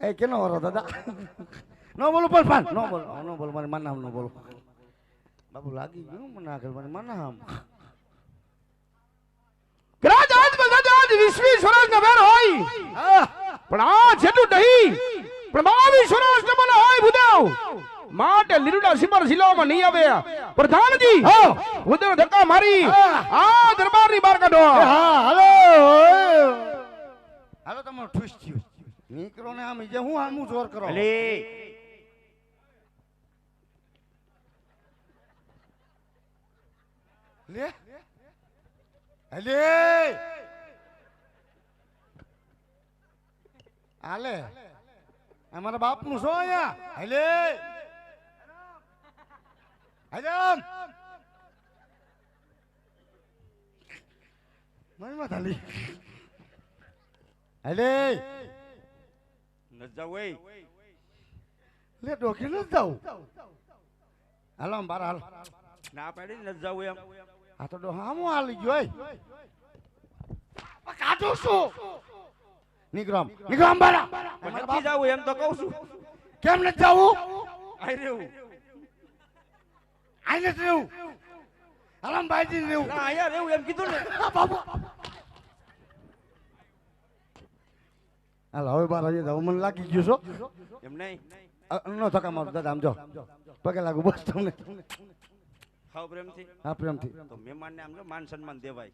એ કેનો વારો દાદા? નો બોલો પણ પાન. નો બોલો નો બોલો મારે માનામ નો બોલો. બાબુ લાગી ગયું મને આગળ મારે માનામ કદાચ આજ કદાચ વીસમી સ્વરાજ ન બેર હોય પણ આ જેટલું નહીં. પણ બાવીસ સ્વરાજ ન બને હોય ભૂદેવ માટે લીરુડા સિમર જિલ્લામાં નહીં આવે. પ્રધાનજી હા. ધક્કા મારી. આ દરબારની બહાર કાઢો. હા હાલો. હાલો તમારું ઠુસ થયો. નીકળો ને આમ જે હું આમ જોર કરો. લે. અલે. હાલે. અમારા બાપનું શું અહીંયા? હાલે હાલે આમ મનમાં થાલી હાલે લે ડોકી ન જાઉં હાલો બાર હાલ ના પાડી ન જાવું એમ આ તો ડો હામું હાલી ગયો કાઢો આમ નીકળો આમ બારા નથી જાવું એમ તો કહું છું કેમ નથી જાવું આઈ રહેવું આઈ નથી રહેવું આમ બાયજી રહેવું. ના અહીંયા રહેવું એમ કીધું ને. બાબુ હાલ હવે બાર હજી તો મને લાગી ગયું છો. એમ નહીં. નો થકા મારો દાદા આમ જો. પગે લાગુ બસ તમને. ખાવ પ્રેમથી. હા પ્રેમથી. તો મહેમાનને આમ જો માન સન્માન દેવાય.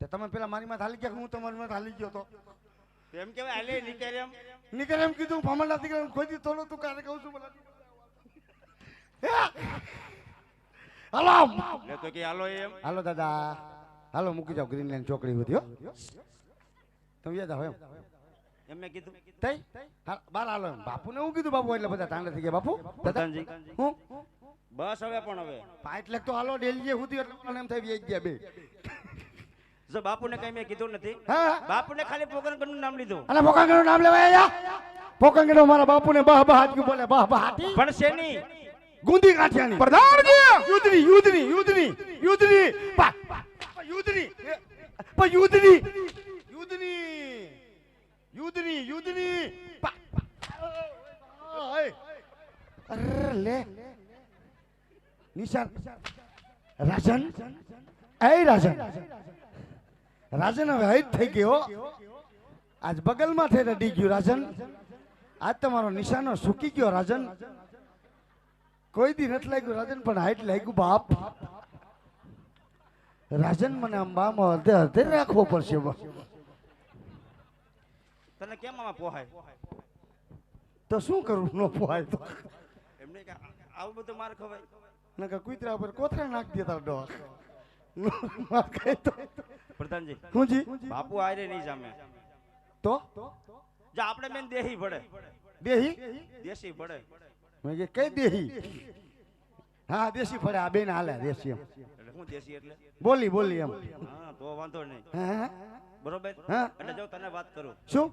તે તમે પેલા મારી માં હાલી ગયા હું તમારી માં હાલી ગયો તો? એમ કેવાય હાલે નીકળે એમ. નીકળે એમ કીધું દીકરા કોઈ દી થોડું તું કારે કહું છું મને હાલો. લે તો કે હાલો એમ. હાલો દાદા. હાલો મૂકી જાવ ગ્રીનલેન્ડ ચોકડી બધી હો. તમે યાદ આવો એમ. એમ કીધું. તઈ? બાર હાલો એમ. બાપુને હું કીધું બાપુ એટલે બધા ટાંડા થઈ ગયા. બાપુ પ્રધાનજી હું? બસ હવે પણ હવે. પાંચ લાખ તો હાલો ડેલીએ સુધી એટલે મને એમ થઈ ગયા બે. જો બાપુને કઈ મેં કીધું નથી. હા બાપુને ખાલી પોકરણગઢનું નામ લીધું. અને પોકાંગનું નામ લેવાય પોકાંગનો મારા બાપુને બહ બહ હાથ બોલે બહ બહ હાથી પણ શેની? ગુંદી કાઠિયાની પ્રધાનજી! યુદ્ધની યુદ્ધની યુદ્ધની યુદ્ધની. પા યુદ્ધની. પા યુદ્ધની. યુદ્ધની યુદ્ધની યુદ્ધની. પા. અરે લે. નિશાન. રાજન. એ રાજન. રાજન હવે હૈત થઈ ગયો આજ બગલમાં થઈને ડી ગયું રાજન. આજ તમારો નિશાનો સૂકી ગયો રાજન. કોઈ દી નથી લાગ્યું રાજન પણ હાઈટ લાગ્યું બાપ. રાજન મને આમ બામાં અર્ધે અર્ધે રાખવો પડશે તને કેમ આમાં પોહાય? તો શું કરું ન પોહાય તો. એમને આવું બધું માર ખવાય. નકર કુતરા ઉપર કોથરા નાખ દેતા ડોહ. માર ખાય તો. પ્રધાનજી બાપુ આયરે નહીં જામે. તો? જો આપણે બેન દેહી પડે દેહી? દેશી પડે મેં કીધું, કઈ દેહી? હા દેશી ફળે આ બેન હાલે દેશી એમ. એટલે શું દેશી એટલે? બોલી બોલી એમ. હા તો વાંધો નહીં. હા બરોબર? હા. એટલે જો તને વાત કરું. શું?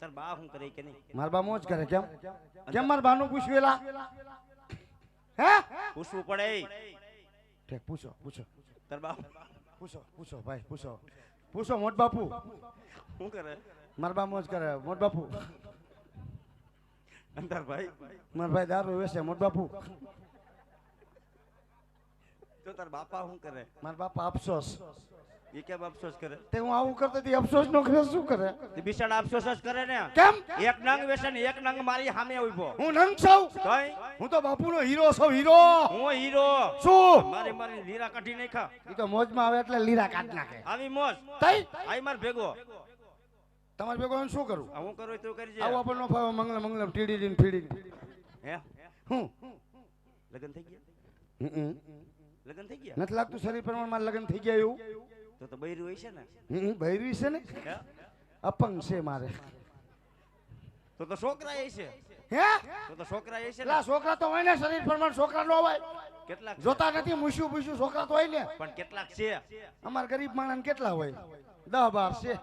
તાર બા શું કરે કે નહીં? માર બા મોજ કરે કેમ? કેમ માર બાનું પૂછવેલા હે? પૂછવું પડે ઠીક પૂછો પૂછો. તાર બા. પૂછો પૂછો ભાઈ પૂછો. પૂછો મોટ બાપુ. શું કરે? માર બા મોજ કરે મોટ બાપુ. અંધાર ભાઈ માર ભાઈ દારૂ વેસે મોટ બાપુ. તો તાર બાપા શું કરે? મારા બાપા અફસોસ. એ કેમ અફસોસ કરે? તે હું આવું કરતો હતી અફસોસ નો કરે શું કરે? તે બિચારા અફસોસ જ કરે ને. કેમ? એક નંગ વેસે ને એક નંગ મારી સામે ઊભો. હું નંગ છું? કઈ હું તો બાપુનો હીરો છું હીરો. હું હીરો. શું? મારી મારી લીરા કાઢી નાખા એ તો મોજમાં આવે એટલે લીરા કાઢ નાખે. આવી મોજ. તઈ? આઈ માર ભેગો. તમારે ભેગો શું કરું? હું કરું તું કરજે આવું આપણને ન ફાવે મંગલમ મંગલમ ટીડી દીન ફીડી હે? હું? લગન થઈ ગયા? હમ, લગન થઈ ગયા? નથી લાગતું શરીર પ્રમાણમાં લગન થઈ ગયા એવું? તો તો બૈરું હોય છે ને. હમ, બૈરી છે ને? અપંગ છે મારે. તો તો છોકરા એ છે. હે? તો તો છોકરા એ છે લા છોકરા તો હોય ને શરીર પ્રમાણ છોકરા નો હોય. કેટલાક જોતા નથી મૂસ્યું મૂસ્યું છોકરા તો હોય ને. પણ કેટલાક છે? અમારા ગરીબ માણસ કેટલા હોય? દહ બાર છે.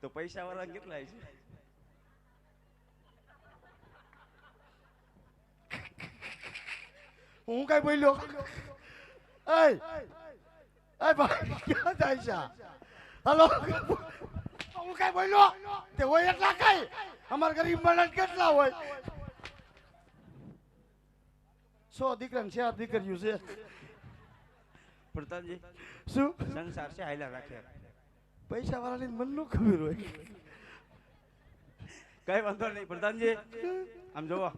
તો પૈસા વાળા કેટલા છે? હું કઈ બોલ્યો? હલો. હું કઈ બોલ્યો? તે હોય એટલા કઈ? અમાર ગરીબ માણસ કેટલા હોય? સો દીકરા ચાર દીકરીઓ છે. પ્રધાનજી શું? સંસાર છે હાલ્યા રાખે. પૈસા વાળાની મનનું ખબર હોય. કઈ વાંધો નહીં પ્રધાનજી આમ જોવા.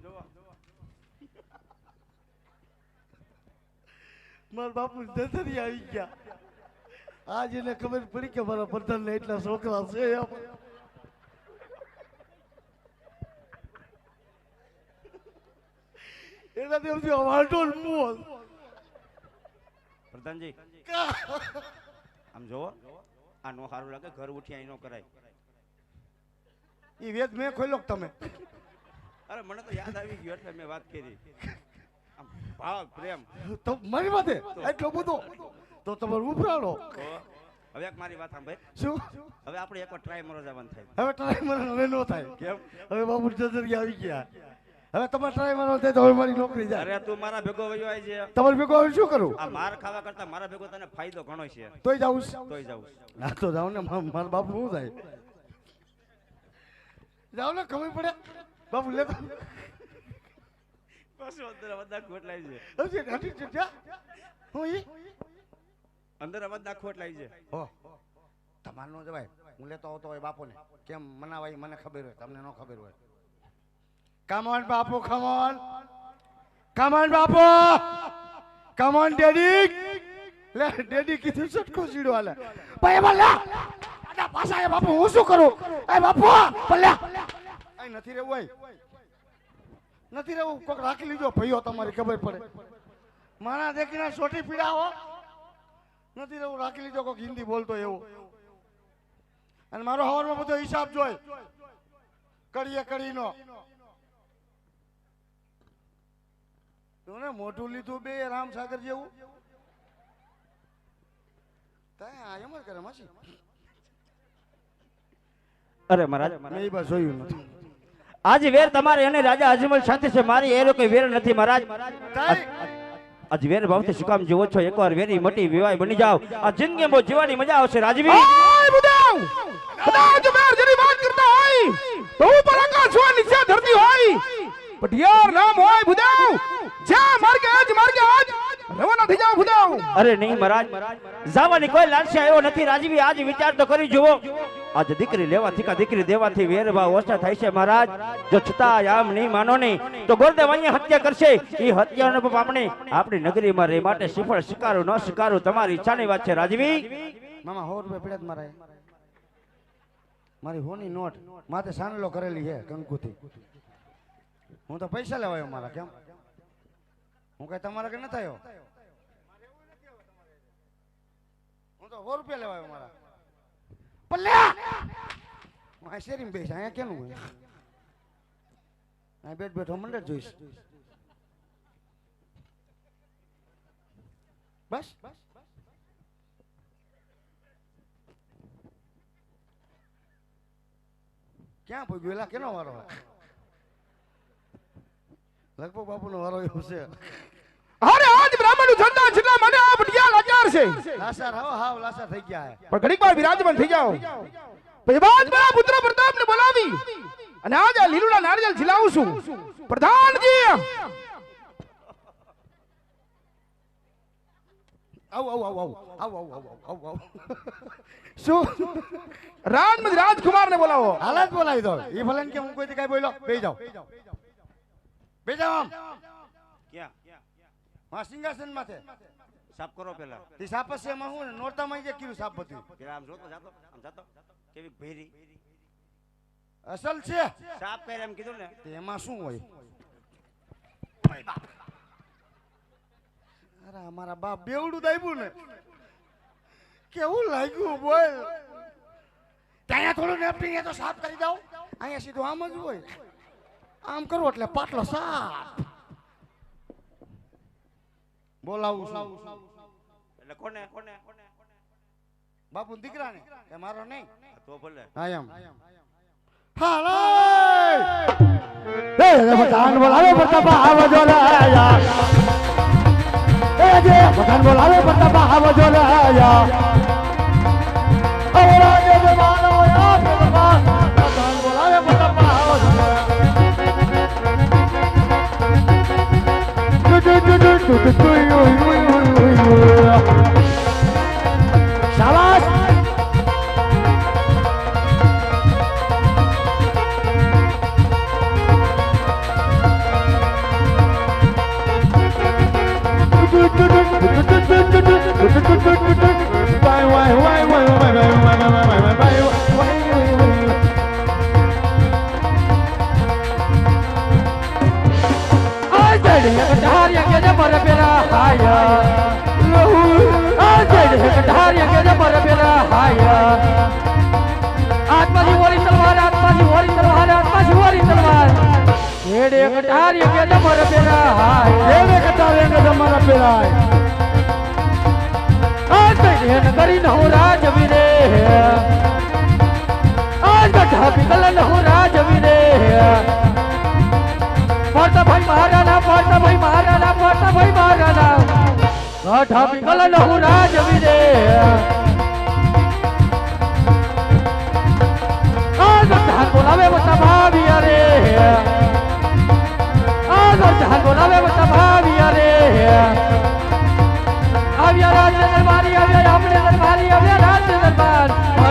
મારા બાપુ દસરી આવી ગયા. આજ એને ખબર પડી કે મારા પ્રધાન ને એટલા છોકરા છે. એના દિવસે વાંઢો મોલ પ્રધાનજી આમ જોવો. આ નો સારું લાગે ઘર ઉઠ્યા અહીં નો કરાય. એ વેદ મેં ખોલ્યો તમે. અરે મને તો યાદ આવી ગયું એટલે મેં વાત કરી. ભાવ પ્રેમ. તો મારી માથે એટલો બધો. તો તમારે ઉભરાડો હવે એક મારી વાત સાંભળે. શું? હવે આપણે એકવાર ટ્રાય મરો જવાનું થાય. હવે ટ્રાય મરો હવે નો થાય. કેમ? હવે બાપુ દસરી આવી ગયા. હવે તમારે ડ્રાઈવર હોય તો હવે મારી નોકરી જાય. અરે તું મારા ભેગો વયો આવી છે. તમારે ભેગો હવે શું કરું? આ માર ખાવા કરતા મારા ભેગો તને ફાયદો ઘણો છે. તોય જાઉં તોય જાઉં ના તો જાવ ને મારા બાપુ શું થાય? જાઉં ને ખબર પડે. બાપુ લે પાછું અંદર બધા ખોટલાઈ છે. હજી ઘાટી છે હું ઈ? અંદર અવાજ નાખો આવી છે. હો. તમારે નો જવાય. હું લેતો આવતો હોય બાપુને. કેમ મનાવાય મને ખબર હોય તમને ન ખબર હોય. કમોન બાપુ કમોન કમોન બાપુ કમોન ડેડી લે ડેડી કીધું સટકો સીડો હાલે. ભાઈ એમાં લે. દાદા પાછા એ બાપુ, હું શું કરું? એ, બાપુ ભલે અહીં નથી રહેવું હોય નથી રહેવું, કોક રાખી લીધો. ભાઈઓ તમારી ખબર પડે. મારા દેખીને સોટી પીડા હો. નથી રહેવું, રાખી લીધો, કોક હિન્દી બોલતો એવો. અને મારો હવારમાં બધો હિસાબ જોઈ કડીએ કડીનો તું ને મોઢું લીધું બે રામ સાગર જેવું એમ જ કરે માસી. અરે મહારાજ મેં એ બસ જોયું નથી. આજ વેર તમારે અને રાજા અજમલ સાથે છે મારી એ લોકો વેર નથી મહારાજ. આજ વેર ભાવથી શું કામ જોવો છો? એકવાર વેરી મોટી વિવાહ બની જાવ આ જિંદગી બહુ જીવાની મજા આવશે રાજવી. કદાચ મેર જેની વાત કરતા હોય તો ઉપર આકાશ હોય નીચે ધરતી હોય. પટિયાર નામ હોય બુદેવ જ્યાં માર્ગે આજ માર્ગે આજ રવાના થઈ જાવ બુદેવ અરે નહીં મહારાજ જાવાની કોઈ લાલસા આવ્યો નથી. રાજવી આજ વિચાર તો કરી જુઓ. આજ દીકરી લેવાથી કા દીકરી દેવાથી વેર ભાવ ઓછા થાય છે મહારાજ. જો છતાં આમ નહીં માનો નહીં તો ગોરદેવ અહીંયા હત્યા કરશે. એ હત્યાનો પાપ આપણે આપણી નગરીમાં રહે માટે સફળ સ્વીકારું ન સ્વીકારું તમારી ઈચ્છાની વાત છે રાજવી. મામા હોર રૂપિયા પડ્યા મારા મારી હોની નોટ માથે સાનલો કરેલી છે કંકુથી. હું તો પૈસા લેવાયો મારા કેમ? હું કઈ તમારા કે ન થયો? હું તો સો રૂપિયા લેવાયો મારા. પણ હું શેરીમાં બેસ, અહીંયા કેનું હોય? અહીં બેઠ બેઠો મંડળ જોઈશ. બસ. ક્યાં પૂગ્યું? એલા, કેનો વારો? લગભગ બાપુનો વારો એવો છે. અરે આજ બ્રાહ્મણનું સંતાન છે મને આ પટિયાર લાચાર છે લાસાર હાવ હાવ લાસાર થઈ ગયા હે. પણ ઘડીક વાર વિરાજમાન થઈ જાઓ. પછી બાદ મારા પુત્ર પ્રતાપને બોલાવી. અને આજ આ લીલુડા નારિયેલ ખીલાવું છું. પ્રધાનજી! આવ આવ આવ આવ. આવ આવ આવ આવ આવ શું? રાજમંત્રી રાજકુમાર ને બોલાવો. હાલ જ બોલાવી દો એ ભલે ને કે હું કોઈ કઈ બોલો બે જાઓ. બે જાઓ આમ ક્યાં? હા સિંહાસન માથે સાફ કરો પેલા તે સાપ છે એમાં હું ને નોરતામાં જે કીધું સાપ હતું પેલા આમ જોતો જાતો આમ જાતો. કેવી ભેરી. અસલ છે. સાપ કરે એમ કીધું ને. તે એમાં શું હોય? અરે અમારા બાપ બેવડું દાબ્યું ને. કેવું લાગ્યું બોલ. ત્યાં થોડું નેપટી તો સાફ કરી દઉં. અહીંયા સીધું આમ જ હોય. આમ કરો એટલે પાટલો સાત બોલાવું છું એટલે કોને કોને કોને બાપુ દીકરાને કે મારો નહીં તો ભલે હા એમ હાલો એ બતાન બોલાવે પ્રતાપ આવજો રે યાર પઠાણ બોલાવે પ્રતાપ આવો જો એક અઢાર એક તમારે પેલા હાય. એક અઢાર એક તમારે પેલા આજ હેન કરી ન હું. ભાઈ મહારાણા ફરતા ગઢા પિકલ ન હું રાજવી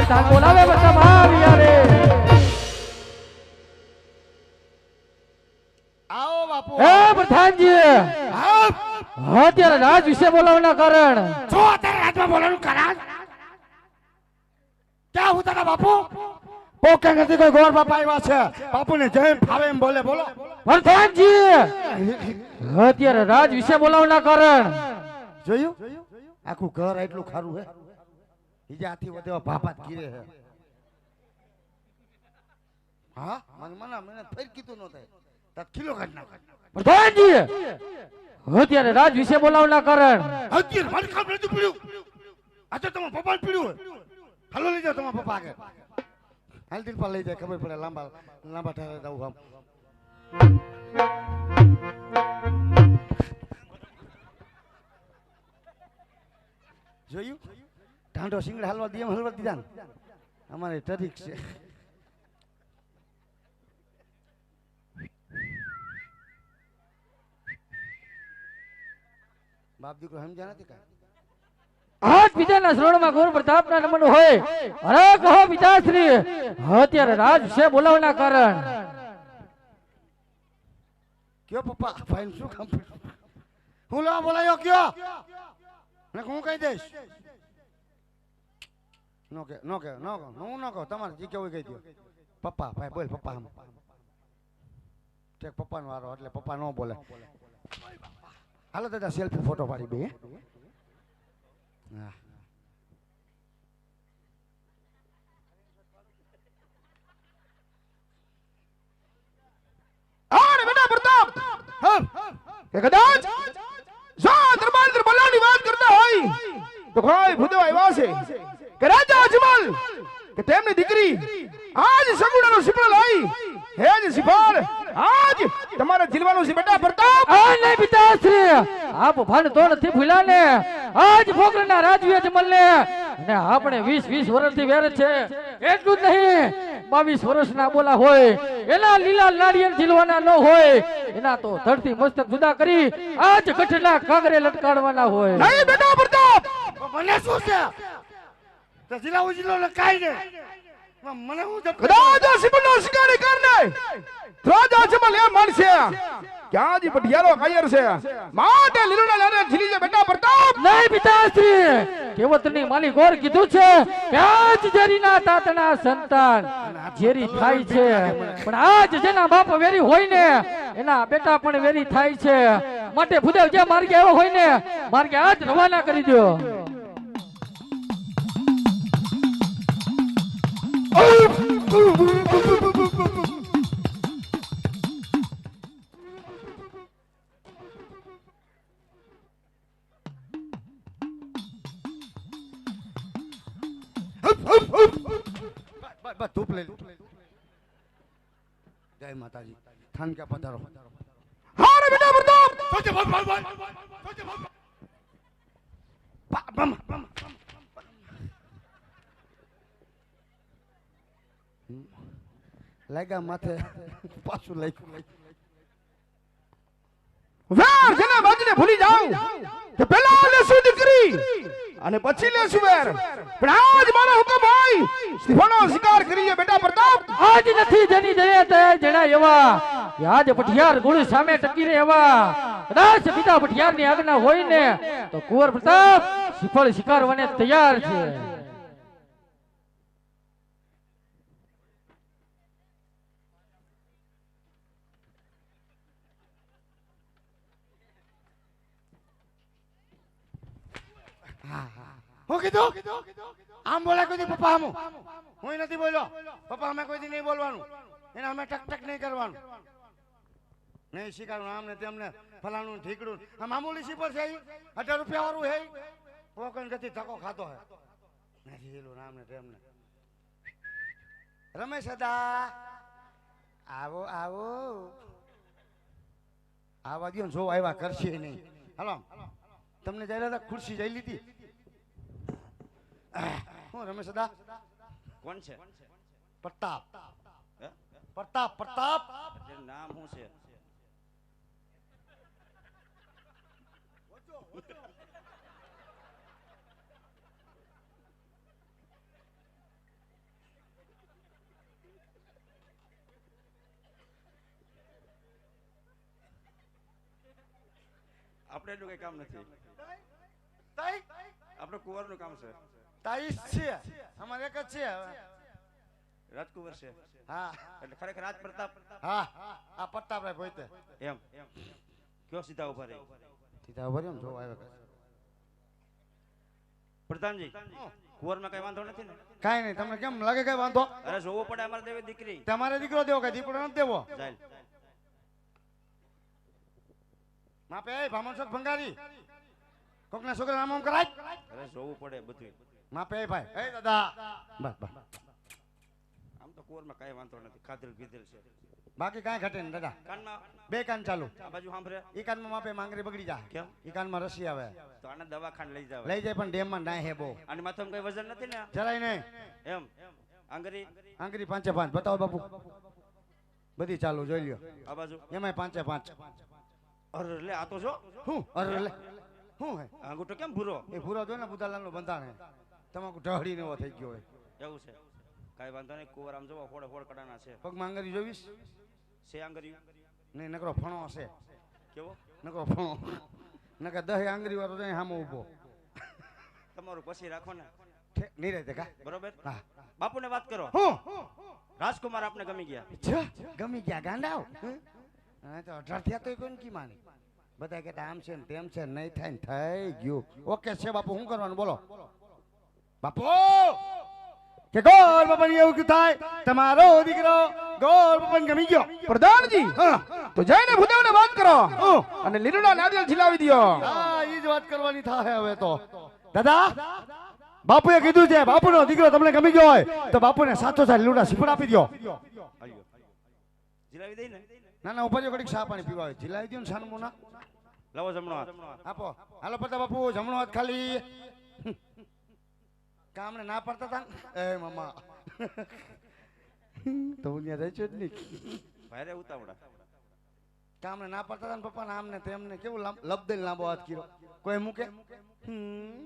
બધા બોલાવે બધા આવ્યા રે આવો બાપુ. હે પ્રધાનજી આવ. અત્યારે રાજ વિશે બોલાવના કારણ. જો અત્યારે રાજમાં બોલવાનું કરા ક્યાં હું તારા બાપુ? પોકે નથી કોઈ ગોર બાપા આવ્યા છે. બાપુને જેમ ફાવે એમ બોલે બોલો. પ્રધાનજી! અત્યારે રાજ વિશે બોલાવવાના કારણ. જોયું? આખું ઘર એટલું ખારું હે. બીજા વધે ભાભાત ગીરે હે. હા? મન મને મને ફેર કીધું ન થાય. તાર કિલો કાઢ નાખ. પ્રધાનજી અત્યારે રાજ વિશે બોલાવના કારણ. અત્યારે મારી કામ નથી પીડ્યું. આ તો તમારા પપ્પા પીડ્યું હોય. હાલો લઈ જાઓ તમારા પપ્પા આગળ. હાલ દિન પર લઈ જાય ખબર પડે લાંબા લાંબા ઠારે જવું આમ. જોયું? ટાંડો સિંગડા હલવા દે એમ હલવા દીધા ને. અમારે તરીક છે. બાપ દીકરો સમજ્યા નથી કાંઈ? આજ બીજાના શ્રવણમાં ગોર પ્રતાપના નમન હોય. અરે કહો પિતાશ્રી અત્યારે રાજ છે બોલાવવાના કારણ. કયો પપ્પા? ભાઈ શું કામ હું લેવા બોલાયો કયો? ને હું કહી દઈશ. નો કે નો કે નો હું ન કહું તમારે જે કેવું કહી દો પપ્પા ભાઈ બોલ પપ્પા આમ ઠેક પપ્પાનો વારો એટલે પપ્પા નો બોલે હાલો દાદા સેલ્ફી ફોટો પાડી બે હે? કે કદાચ જો દરબાર અંદર બોલાવવાની વાત કરતા હોય તો કોઈ ભૂદેવ આવ્યા છે કે રાજા અજમલ કે તેમની દીકરી આજ સગુણાનો સિપળ લઈ હે જ સિપાળ આજ તમારે જીલવાનું છે બેટા પ્રતાપ. આ નહીં પિતાશ્રી આપ ભાન તો નથી ભૂલા ને આજ ફોકરના રાજવી અજમલ ને અને આપણે 20 20 વર્ષથી વેર છે. એટલું જ નહીં બાવીસ વર્ષના બોલા હોય એના લીલા નાળિયેર ઝીલવાના ન હોય એના તો ધરતી મસ્તક જુદા કરી આજ ગઠના કાંગરે લટકાડવાના હોય. નહીં બેટા પ્રતાપ. મને શું છે? તો જિલ્લા ઉજિલ્લો ને કાઈ ને. મને હું જપ આ સિપળનો શિકારી કરને. રાજા સિમલ એ માનશે ક્યાં જી પટિયારો કાયર છે? માટે લીલુડા લારે ઝીલી જે બેટા પ્રતાપ. નહીં પિતાશ્રી કેવતની માલી ગોર કીધું છે કે આજ જેરીના તાતના સંતાન જેરી થાય છે. પણ આજ જેના બાપ વેરી હોય ને એના બેટા પણ વેરી થાય છે. માટે ભૂદેવ જે માર્ગે આવ્યો હોય ને માર્ગે આજ રવાના કરી દો બસ ધૂપ લઈ જય માતાજી. થાન ક્યાં પધારો? હા રે બેટા પ્રતાપ લાગ્યા માથે પાછું લખ્યું. વેર જેના બાજને ભૂલી જાઉં કે પેલા લેશું દીકરી? અને પછી લેશું વેર? પણ આજ મારો હુકમ હોય. સિંહોનો શિકાર કરીએ બેટા પ્રતાપ. આજ નથી જેની જયા તે જણા એવા. કે આજ પઠિયાર ગુણ સામે ટકી રહે એવા કદાચ પિતા પઠિયારની આજ્ઞા હોય ને તો કુંવર પ્રતાપ સિફળ શિકારવાને તૈયાર છે. હું કીધું? આમ બોલાય કોઈ દી પપ્પા આમ હું નથી બોલ્યો. પપ્પા અમે કોઈ દી નહીં બોલવાનું. એને અમે ટક ટક નહીં કરવાનું. નહીં શીખવાનું આમને તેમને ફલાણું ઠીકડું આ મામૂલી શીપર છે? અઢાર રૂપિયા વાળું હે ઈ? પોકણ ગતિ ધક્કો ખાતો હે. નથી એલું રામને તેમને. રમેશ દા આવો આવો. આવા દો જો આવ્યા કરશે નહીં. હાલો. તમને જઈ રહ્યા ખુરશી જઈ લીધી હું રમેશ દા કોણ છે પ્રતાપ હે? પ્રતાપ પ્રતાપ એનું નામ શું છે આપણે એનું કઈ કામ નથી તાઈ આપણે કુંવરનું કામ છે તાઈ છે. અમારે એક જ છે હવે. રાજકુંવર છે. હા. એટલે ખરેખર રાજ પ્રતાપ. હા. આ પ્રતાપભાઈ ભોઈતે એમ. કયો સીધા ઊભા રહી? સીધા ઊભા રહ્યો જો આવ્યા. પ્રધાનજી કુંવરમાં કઈ વાંધો નથી ને? કાંઈ નહીં. તમને કેમ લાગે કઈ વાંધો? અરે જોવો પડે અમારે દેવી દીકરી. તમારે દીકરો દેવો કે દીકરો નથી દેવો? ચાલ માપે ભામણ ભંગારી. કોકના છોકરા નામ કરાય? અરે જોવું પડે બધું માપે ભાઈ. એ દાદા. બસ બસ. આમ તો કોરમાં કઈ વાંધો નથી ખાધેલ પીધેલ છે. બાકી કાંઈ ઘટે નહીં દાદા. કાનમાં બે કાન ચાલુ. આ બાજુ સાંભળે. ઈ કાનમાં માપે માંગરી બગડી જાય કેમ? ઈ કાનમાં રસી આવે. તો આને દવાખાને લઈ જાવ લઈ જાય પણ ડેમમાં ના હે બહુ. અને માથામાં કઈ વજન નથી ને? જરાય નહીં. એમ. આંગરી આંગરી પાંચે પાંચ. બતાવો બાપુ. બધી ચાલુ જોઈ લ્યો. આ બાજુ? એમાંય પાંચે પાંચ. અરે લે આ તો જો. હું? અરે લે. હું હે? આંગૂઠો કેમ ભૂરો? એ ભૂરો જો ને બુધાલાલનો બંધાણ હે. તમાકુ ઢાળીને એવો થઈ ગયો હોય. એવું છે. કાઈ વાંધો નહીં કુંવર આમ જોવો ફોડે ફોડ કડાના છે. પગમાં આંગળી જોઈશ? છે આંગરી નહીં નકરો ફણો હશે. કેવો? નકરો ફણો. નકર દહે આંગળી વાળો જાય હામો ઊભો. તમારું પછી રાખો ને. નહીં રહેતે કા? બરોબર? હા. બાપુને વાત કરો. હું? રાજકુમાર આપને ગમી ગયા. છ, ગમી ગયા ગાંડાઓ? હા? તો અઢાર થયા તો કોઈ કી માની? બધા કે આમ છે ને તેમ છે નહીં થાય ને થઈ ગયું. ઓકે છે બાપુ શું કરવાનું? બોલો. બાપુ! કે ગોળ બપન એવું કયું થાય? તમારો દીકરો ગોળ બપન ગમી ગયો. પ્રધાનજી હા. તો જઈને ભૂદેવને વાત કરો. હું. અને લીલુડા નારિયેળ ઝીલાવી દ્યો હા ઈ જ વાત કરવાની થાય હવે તો. દાદા બાપુએ કીધું છે બાપુનો દીકરો તમને ગમી ગયો હોય તો બાપુને સાચો સાથ લૂડા સિફળ આપી દો. જીલાવી દઈ ને. ના ના ઉપર જો ઘડીક પાણી પીવા હોય? જીલાવી દો ને સાનમું ના લાવો જમણો હાથ. આપો. હાલો પતા બાપુ જમણો હાથ ખાલી. કામને ના પડતા તા? એ મમ્મા તો હું રહેજો જ નહીં. ભારે ઉતાવળા. કામને ના પડતા તા ને પપ્પા આમને તેમને કેવું લબ દઈને લાંબો હાથ કર્યો. કોઈ મૂકે? હમ.